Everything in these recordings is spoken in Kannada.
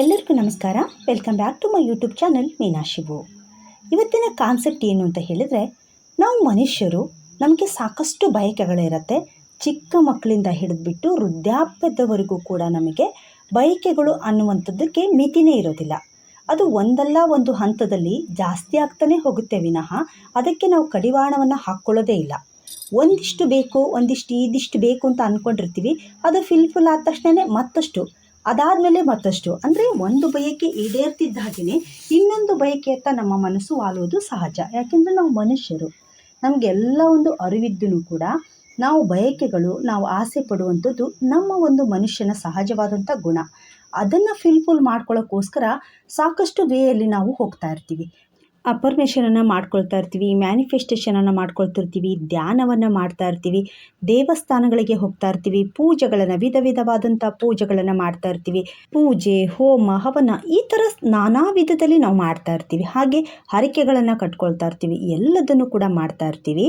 ಎಲ್ಲರಿಗೂ ನಮಸ್ಕಾರ. Welcome back to my YouTube channel Meenashivu ಇವತ್ತಿನ ಕಾನ್ಸೆಪ್ಟ್ ಏನು ಅಂತ ಹೇಳಿದರೆ, ನಾವು ಮನುಷ್ಯರು, ನಮಗೆ ಸಾಕಷ್ಟು ಬಯಕೆಗಳಿರುತ್ತೆ. ಚಿಕ್ಕ ಮಕ್ಕಳಿಂದ ಹಿಡಿದ್ಬಿಟ್ಟು ವೃದ್ಧಾಪ್ಯದವರೆಗೂ ಕೂಡ ನಮಗೆ ಬಯಕೆಗಳು ಅನ್ನುವಂಥದ್ದಕ್ಕೆ ಮಿತಿನೇ ಇರೋದಿಲ್ಲ. ಅದು ಒಂದಲ್ಲ ಒಂದು ಹಂತದಲ್ಲಿ ಜಾಸ್ತಿ ಆಗ್ತಾನೆ ಹೋಗುತ್ತೆ ವಿನಃ ಅದಕ್ಕೆ ನಾವು ಕಡಿವಾಣವನ್ನು ಹಾಕ್ಕೊಳ್ಳೋದೇ ಇಲ್ಲ. ಒಂದಿಷ್ಟು ಬೇಕು, ಒಂದಿಷ್ಟು ಇದಿಷ್ಟು ಬೇಕು ಅಂತ ಅಂದ್ಕೊಂಡಿರ್ತೀವಿ ಅದು ಫಿಲ್ಫುಲ್ ಆದ ತಕ್ಷಣವೇ ಮತ್ತಷ್ಟು ಅದಾದಮೇಲೆ ಮತ್ತಷ್ಟು. ಅಂದರೆ ಒಂದು ಬಯಕೆ ಈಡೇರ್ತಿದ್ದ ಹಾಗೆಯೇ ಇನ್ನೊಂದು ಬಯಕೆಯತ್ತ ನಮ್ಮ ಮನಸ್ಸು ವಾಲುವುದು ಸಹಜ. ಯಾಕೆಂದರೆ ನಾವು ಮನುಷ್ಯರು. ನಮಗೆಲ್ಲ ಒಂದು ಅರಿವಿದ್ದೂ ಕೂಡ ನಾವು ಬಯಕೆಗಳು, ನಾವು ಆಸೆ ಪಡುವಂಥದ್ದು ನಮ್ಮ ಒಂದು ಮನುಷ್ಯನ ಸಹಜವಾದಂಥ ಗುಣ. ಅದನ್ನು ಫಿಲ್ಫುಲ್ ಮಾಡ್ಕೊಳ್ಳೋಕ್ಕೋಸ್ಕರ ಸಾಕಷ್ಟು ವೇಯಲ್ಲಿ ನಾವು ಹೋಗ್ತಾ ಇರ್ತೀವಿ. ಅಪರ್ಮೇಷನನ್ನು ಮಾಡ್ಕೊಳ್ತಾ ಇರ್ತೀವಿ, ಮ್ಯಾನಿಫೆಸ್ಟೇಷನನ್ನು ಮಾಡ್ಕೊಳ್ತಿರ್ತೀವಿ, ಧ್ಯಾನವನ್ನು ಮಾಡ್ತಾ ಇರ್ತೀವಿ, ದೇವಸ್ಥಾನಗಳಿಗೆ ಹೋಗ್ತಾ ಇರ್ತೀವಿ, ಪೂಜೆಗಳನ್ನು, ವಿಧ ವಿಧವಾದಂಥ ಪೂಜೆಗಳನ್ನು ಮಾಡ್ತಾ ಇರ್ತೀವಿ, ಪೂಜೆ, ಹೋಮ, ಹವನ ಈ ಥರ ನಾನಾ ವಿಧದಲ್ಲಿ ನಾವು ಮಾಡ್ತಾ ಇರ್ತೀವಿ. ಹಾಗೆ ಹರಕೆಗಳನ್ನು ಕಟ್ಕೊಳ್ತಾ ಇರ್ತೀವಿ, ಎಲ್ಲದನ್ನು ಕೂಡ ಮಾಡ್ತಾ ಇರ್ತೀವಿ.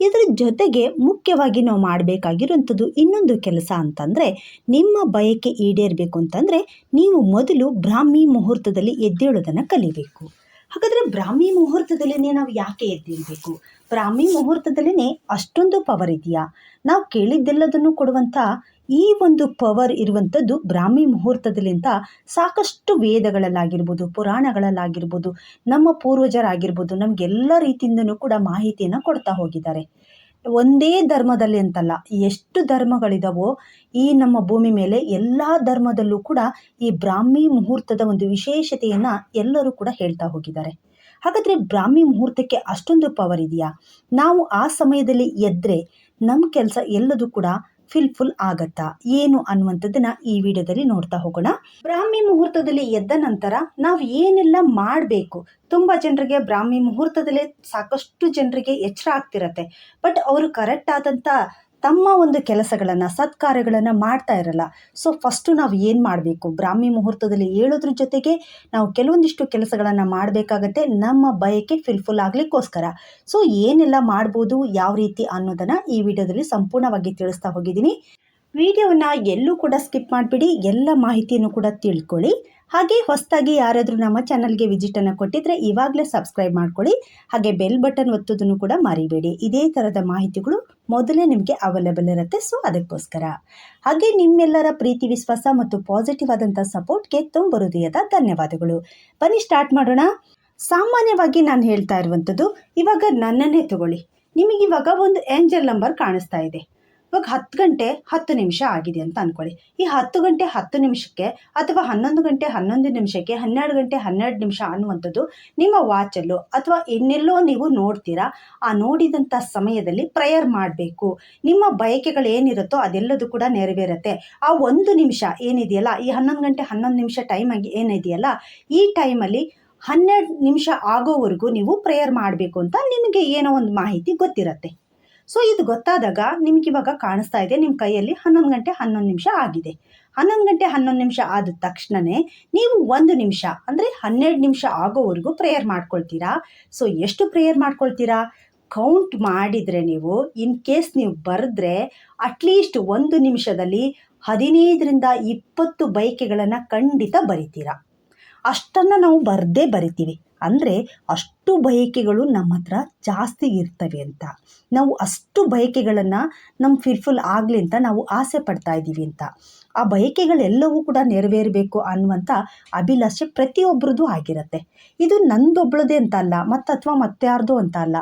ಇದರ ಜೊತೆಗೆ ಮುಖ್ಯವಾಗಿ ನಾವು ಮಾಡಬೇಕಾಗಿರುವಂಥದ್ದು ಇನ್ನೊಂದು ಕೆಲಸ ಅಂತಂದರೆ ನಿಮ್ಮ ಬಯಕೆ ಈಡೇರಬೇಕು ಅಂತಂದರೆ ನೀವು ಮೊದಲು ಬ್ರಾಹ್ಮಿ ಮುಹೂರ್ತದಲ್ಲಿ ಎದ್ದೇಳೋದನ್ನು ಕಲಿಬೇಕು. ಹಾಗಾದರೆ ಬ್ರಾಹ್ಮಿ ಮುಹೂರ್ತದಲ್ಲೇನೆ ನಾವು ಯಾಕೆ ಎದ್ದೇಳಬೇಕು? ಬ್ರಾಹ್ಮಿ ಮುಹೂರ್ತದಲ್ಲೇನೆ ಅಷ್ಟೊಂದು ಪವರ್ ಇದೆಯಾ? ನಾವು ಕೇಳಿದ್ದೆಲ್ಲದನ್ನು ಕೊಡುವಂಥ ಈ ಒಂದು ಪವರ್ ಇರುವಂಥದ್ದು ಬ್ರಾಹ್ಮಿ ಮುಹೂರ್ತದಲ್ಲಿ ಅಂತ ಸಾಕಷ್ಟು ವೇದಗಳಲ್ಲಾಗಿರ್ಬೋದು, ಪುರಾಣಗಳಲ್ಲಾಗಿರ್ಬೋದು, ನಮ್ಮ ಪೂರ್ವಜರಾಗಿರ್ಬೋದು, ನಮಗೆಲ್ಲ ರೀತಿಯಿಂದನೂ ಕೂಡ ಮಾಹಿತಿಯನ್ನು ಕೊಡ್ತಾ ಹೋಗಿದ್ದಾರೆ. ಒಂದೇ ಧರ್ಮದಲ್ಲಿ ಅಂತಲ್ಲ, ಎಷ್ಟು ಧರ್ಮಗಳಿದಾವೋ ಈ ನಮ್ಮ ಭೂಮಿ ಮೇಲೆ ಎಲ್ಲ ಧರ್ಮದಲ್ಲೂ ಕೂಡ ಈ ಬ್ರಾಹ್ಮಿ ಮುಹೂರ್ತದ ಒಂದು ವಿಶೇಷತೆಯನ್ನು ಎಲ್ಲರೂ ಕೂಡ ಹೇಳ್ತಾ ಹೋಗಿದ್ದಾರೆ. ಹಾಗಾದರೆ ಬ್ರಾಹ್ಮಿ ಮುಹೂರ್ತಕ್ಕೆ ಅಷ್ಟೊಂದು ಪವರ್ ಇದೆಯಾ? ನಾವು ಆ ಸಮಯದಲ್ಲಿ ಎದ್ದರೆ ನಮ್ಮ ಕೆಲಸ ಎಲ್ಲದೂ ಕೂಡ ಫಿಲ್ಫುಲ್ ಆಗತ್ತಾ? ಏನು ಅನ್ನುವಂಥದ್ದನ್ನ ಈ ವಿಡಿಯೋದಲ್ಲಿ ನೋಡ್ತಾ ಹೋಗೋಣ. ಬ್ರಾಹ್ಮಿ ಮುಹೂರ್ತದಲ್ಲಿ ಎದ್ದ ನಂತರ ನಾವು ಏನೆಲ್ಲ ಮಾಡಬೇಕು? ತುಂಬ ಜನರಿಗೆ ಬ್ರಾಹ್ಮಿ ಮುಹೂರ್ತದಲ್ಲೇ ಸಾಕಷ್ಟು ಜನರಿಗೆ ಎಚ್ಚರ ಆಗ್ತಿರತ್ತೆ. ಬಟ್ ಅವರು ಕರೆಕ್ಟ್ ಆದಂಥ ತಮ್ಮ ಒಂದು ಕೆಲಸಗಳನ್ನು, ಸತ್ಕಾರ್ಯಗಳನ್ನು ಮಾಡ್ತಾ ಇರಲ್ಲ. ಸೊ ಫಸ್ಟು ನಾವು ಏನು ಮಾಡಬೇಕು? ಬ್ರಾಹ್ಮಿ ಮುಹೂರ್ತದಲ್ಲಿ ಹೇಳೋದ್ರ ಜೊತೆಗೆ ನಾವು ಕೆಲವೊಂದಿಷ್ಟು ಕೆಲಸಗಳನ್ನು ಮಾಡಬೇಕಾಗತ್ತೆ. ನಮ್ಮ ಬಯಕೆ ಫಿಲ್ಫುಲ್ ಆಗಲಿಕ್ಕೋಸ್ಕರ. ಸೊ ಏನೆಲ್ಲ ಮಾಡ್ಬೋದು, ಯಾವ ರೀತಿ ಅನ್ನೋದನ್ನು ಈ ವಿಡಿಯೋದಲ್ಲಿ ಸಂಪೂರ್ಣವಾಗಿ ತಿಳಿಸ್ತಾ ಹೋಗಿದ್ದೀನಿ. ವಿಡಿಯೋವನ್ನು ಎಲ್ಲೂ ಕೂಡ ಸ್ಕಿಪ್ ಮಾಡಿಬಿಡಿ. ಎಲ್ಲ ಮಾಹಿತಿಯನ್ನು ಕೂಡ ತಿಳ್ಕೊಳ್ಳಿ. ಹಾಗೆ ಹೊಸದಾಗಿ ಯಾರಾದರೂ ನಮ್ಮ ಚಾನಲ್ಗೆ ವಿಸಿಟನ್ನು ಕೊಟ್ಟಿದ್ರೆ ಇವಾಗಲೇ ಸಬ್ಸ್ಕ್ರೈಬ್ ಮಾಡ್ಕೊಳ್ಳಿ. ಹಾಗೆ ಬೆಲ್ ಬಟನ್ ಒತ್ತೋದನ್ನು ಕೂಡ ಮರಿಬೇಡಿ. ಇದೇ ಥರದ ಮಾಹಿತಿಗಳು ಮೊದಲೇ ನಿಮಗೆ ಅವೈಲೇಬಲ್ ಇರುತ್ತೆ. ಸೊ ಅದಕ್ಕೋಸ್ಕರ. ಹಾಗೆ ನಿಮ್ಮೆಲ್ಲರ ಪ್ರೀತಿ, ವಿಶ್ವಾಸ ಮತ್ತು ಪಾಸಿಟಿವ್ ಆದಂಥ ಸಪೋರ್ಟ್ಗೆ ತುಂಬ ಹೃದಯದ ಧನ್ಯವಾದಗಳು. ಬನ್ನಿ ಸ್ಟಾರ್ಟ್ ಮಾಡೋಣ. ಸಾಮಾನ್ಯವಾಗಿ ನಾನು ಹೇಳ್ತಾ ಇರುವಂಥದ್ದು ಇವಾಗ ನನ್ನನ್ನೇ ತಗೊಳ್ಳಿ. ನಿಮಗೆ ಇವಾಗ ಒಂದು ಏಂಜಲ್ ನಂಬರ್ ಕಾಣಿಸ್ತಾ ಇದೆ. ಇವಾಗ ಹತ್ತು ಗಂಟೆ ಹತ್ತು ನಿಮಿಷ ಆಗಿದೆ ಅಂತ ಅಂದ್ಕೊಳ್ಳಿ ಈ ಹತ್ತು ಗಂಟೆ ಹತ್ತು ನಿಮಿಷಕ್ಕೆ ಅಥವಾ ಹನ್ನೊಂದು ಗಂಟೆ ಹನ್ನೊಂದು ನಿಮಿಷಕ್ಕೆ ಹನ್ನೆರಡು ಗಂಟೆ ಹನ್ನೆರಡು ನಿಮಿಷ ಅನ್ನುವಂಥದ್ದು ನಿಮ್ಮ ವಾಚಲ್ಲೋ ಅಥವಾ ಇನ್ನೆಲ್ಲೋ ನೀವು ನೋಡ್ತೀರಾ, ಆ ನೋಡಿದಂಥ ಸಮಯದಲ್ಲಿ ಪ್ರೇಯರ್ ಮಾಡಬೇಕು. ನಿಮ್ಮ ಬಯಕೆಗಳು ಏನಿರುತ್ತೋ ಅದೆಲ್ಲದೂ ಕೂಡ ನೆರವೇರುತ್ತೆ. ಆ ಒಂದು ನಿಮಿಷ ಏನಿದೆಯಲ್ಲ, ಈ ಹನ್ನೊಂದು ಗಂಟೆ ಹನ್ನೊಂದು ನಿಮಿಷ ಟೈಮ್ ಆಗಿ ಏನಿದೆಯಲ್ಲ, ಈ ಟೈಮಲ್ಲಿ ಹನ್ನೆರಡು ನಿಮಿಷ ಆಗೋವರೆಗೂ ನೀವು ಪ್ರೇಯರ್ ಮಾಡಬೇಕು ಅಂತ ನಿಮಗೆ ಏನೋ ಒಂದು ಮಾಹಿತಿ ಗೊತ್ತಿರತ್ತೆ. ಸೊ ಇದು ಗೊತ್ತಾದಾಗ ನಿಮ್ಗೆ ಇವಾಗ ಕಾಣಿಸ್ತಾ ಇದೆ ನಿಮ್ಮ ಕೈಯಲ್ಲಿ ಹನ್ನೊಂದು ಗಂಟೆ ಹನ್ನೊಂದು ನಿಮಿಷ ಆಗಿದೆ. ಹನ್ನೊಂದು ಗಂಟೆ ಹನ್ನೊಂದು ನಿಮಿಷ ಆದ ತಕ್ಷಣವೇ ನೀವು ಒಂದು ನಿಮಿಷ, ಅಂದರೆ ಹನ್ನೆರಡು ನಿಮಿಷ ಆಗೋವರೆಗೂ ಪ್ರೇಯರ್ ಮಾಡ್ಕೊಳ್ತೀರಾ? ಸೊ ಎಷ್ಟು ಪ್ರೇಯರ್ ಮಾಡ್ಕೊಳ್ತೀರಾ? ಕೌಂಟ್ ಮಾಡಿದರೆ ನೀವು ಇನ್ ಕೇಸ್ ನೀವು ಬರೆದ್ರೆ ಅಟ್ಲೀಸ್ಟ್ ಒಂದು ನಿಮಿಷದಲ್ಲಿ ಹದಿನೈದರಿಂದ ಇಪ್ಪತ್ತು ಬೈಕೆಗಳನ್ನು ಖಂಡಿತ ಬರಿತೀರಾ. ಅಷ್ಟನ್ನು ನಾವು ಬರದೇ ಬರಿತೀವಿ. ಅಂದರೆ ಅಷ್ಟು ಬಯಕೆಗಳು ನಮ್ಮ ಹತ್ರ ಜಾಸ್ತಿ ಇರ್ತವೆ ಅಂತ. ನಾವು ಅಷ್ಟು ಬಯಕೆಗಳನ್ನು ನಮ್ಮ ಫಿಲ್ಫುಲ್ ಆಗಲಿ ಅಂತ ನಾವು ಆಸೆ ಪಡ್ತಾ ಇದ್ದೀವಿ ಅಂತ. ಆ ಬಯಕೆಗಳೆಲ್ಲವೂ ಕೂಡ ನೆರವೇರಬೇಕು ಅನ್ನುವಂಥ ಅಭಿಲಾಷೆ ಪ್ರತಿಯೊಬ್ಬರದ್ದು ಆಗಿರುತ್ತೆ. ಇದು ನಂದೊಬ್ಳದೇ ಅಂತ ಅಲ್ಲ, ಮತ್ತು ಅಥವಾ ಮತ್ತಾರ್ದು ಅಂತ ಅಲ್ಲ,